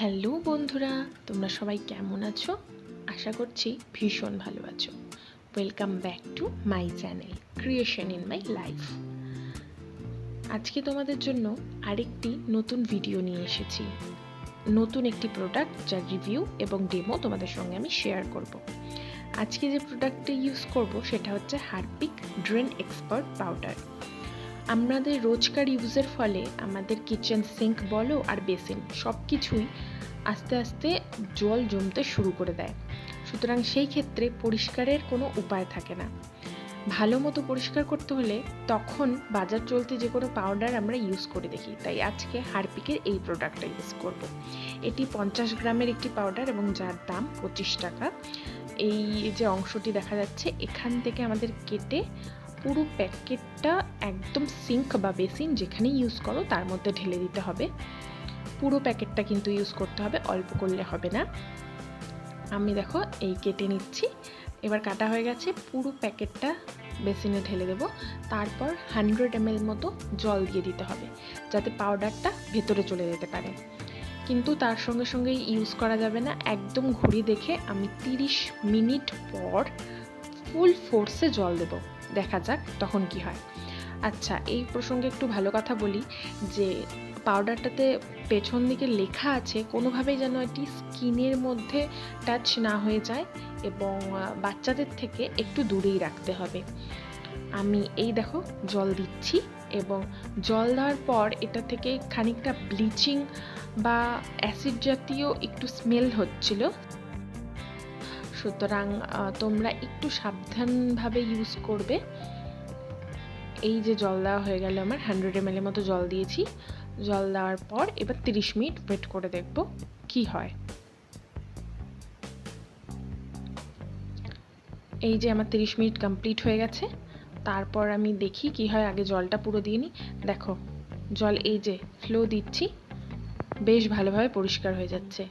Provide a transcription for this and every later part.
Hello বন্ধুরা, তোমরা সবাই কেমন আছো? আশা করছি ভীষণ ভালো আছো। Welcome back to my channel creation in my life আজকে তোমাদের জন্য আরেকটি নতুন ভিডিও নিয়ে এসেছি। নতুন একটি প্রোডাক্ট যার রিভিউ এবং ডেমো তোমাদের সঙ্গে আমি শেয়ার করব। আজকে যে প্রোডাক্টটি ইউজ করব সেটা হচ্ছে হারপিক ড্রেন এক্সপার্ট পাউডার আমাদের রোজকার ইউজের ফলে আমাদের কিচেন সিঙ্ক বলো আর বেসিন সব কিছুই আস্তে আস্তে জল জমতে শুরু করে দেয়। সুতরাং সেই ক্ষেত্রে পরিষ্কারের কোনো উপায় থাকে না। ভালো মতো পরিষ্কার করতে হলে তখন বাজার চলতে যে কোনো পাউডার আমরা ইউজ করে দেখি। তাই আজকে হারপিকের এই প্রোডাক্টটা ইউজ করব। এটি পঞ্চাশ গ্রামের একটি পাউডার এবং যার দাম পঁচিশ টাকা। এই যে অংশটি দেখা যাচ্ছে, এখান থেকে আমাদের কেটে পুরো প্যাকেটটা একদম সিঙ্ক বা বেসিন যেখানে ইউজ করো, তার মধ্যে ঢেলে দিতে হবে। পুরো প্যাকেটটা কিন্তু ইউজ করতে হবে, অল্প করলে হবে না। আমি দেখো এই কেটে নিচ্ছি। এবার কাটা হয়ে গেছে, পুরো প্যাকেটটা বেসিনে ঢেলে দেবো। তারপর হান্ড্রেড এম মতো জল দিয়ে দিতে হবে, যাতে পাউডারটা ভেতরে চলে যেতে পারে। কিন্তু তার সঙ্গে সঙ্গে ইউজ করা যাবে না। একদম ঘড়ি দেখে আমি তিরিশ মিনিট পর ফুল ফোর্সে জল দেবো। দেখা যাক তখন কি হয়। আচ্ছা এই প্রসঙ্গে একটু ভালো কথা বলি যে পাউডারটাতে পেছন দিকে লেখা আছে, কোনোভাবেই যেন এটি স্কিনের মধ্যে টাচ না হয়ে যায় এবং বাচ্চাদের থেকে একটু দূরেই রাখতে হবে। আমি এই দেখো জল দিচ্ছি এবং জল দেওয়ার পর এটা থেকে খানিকটা ব্লিচিং বা অ্যাসিড জাতীয় একটু স্মেল হচ্ছিল। সুতরাং তোমরা একটু সাবধানভাবে ইউজ করবে। এই যে জল দেওয়া হয়ে গেল আমার হান্ড্রেড এম মতো জল দিয়েছি। জল দেওয়ার পর এবার তিরিশ মিনিট ওয়েট করে দেখব কি হয়। এই যে আমার তিরিশ মিনিট কমপ্লিট হয়ে গেছে। তারপর আমি দেখি কি হয়, আগে জলটা পুরো দিয়ে নিই। দেখো, জল এই যে ফ্লো দিচ্ছি, বেশ ভালোভাবে পরিষ্কার হয়ে যাচ্ছে।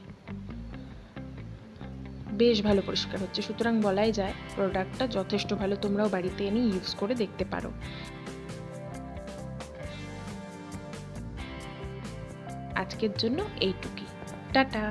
বেশ ভালো পরিষ্কার হচ্ছে। সুতরাং বলাই যায় প্রোডাক্টটা যথেষ্ট ভালো তোমরাও বাড়িতে এনে ইউজ করে দেখতে পারো। আজকের জন্য এইটুকুই। টাটা!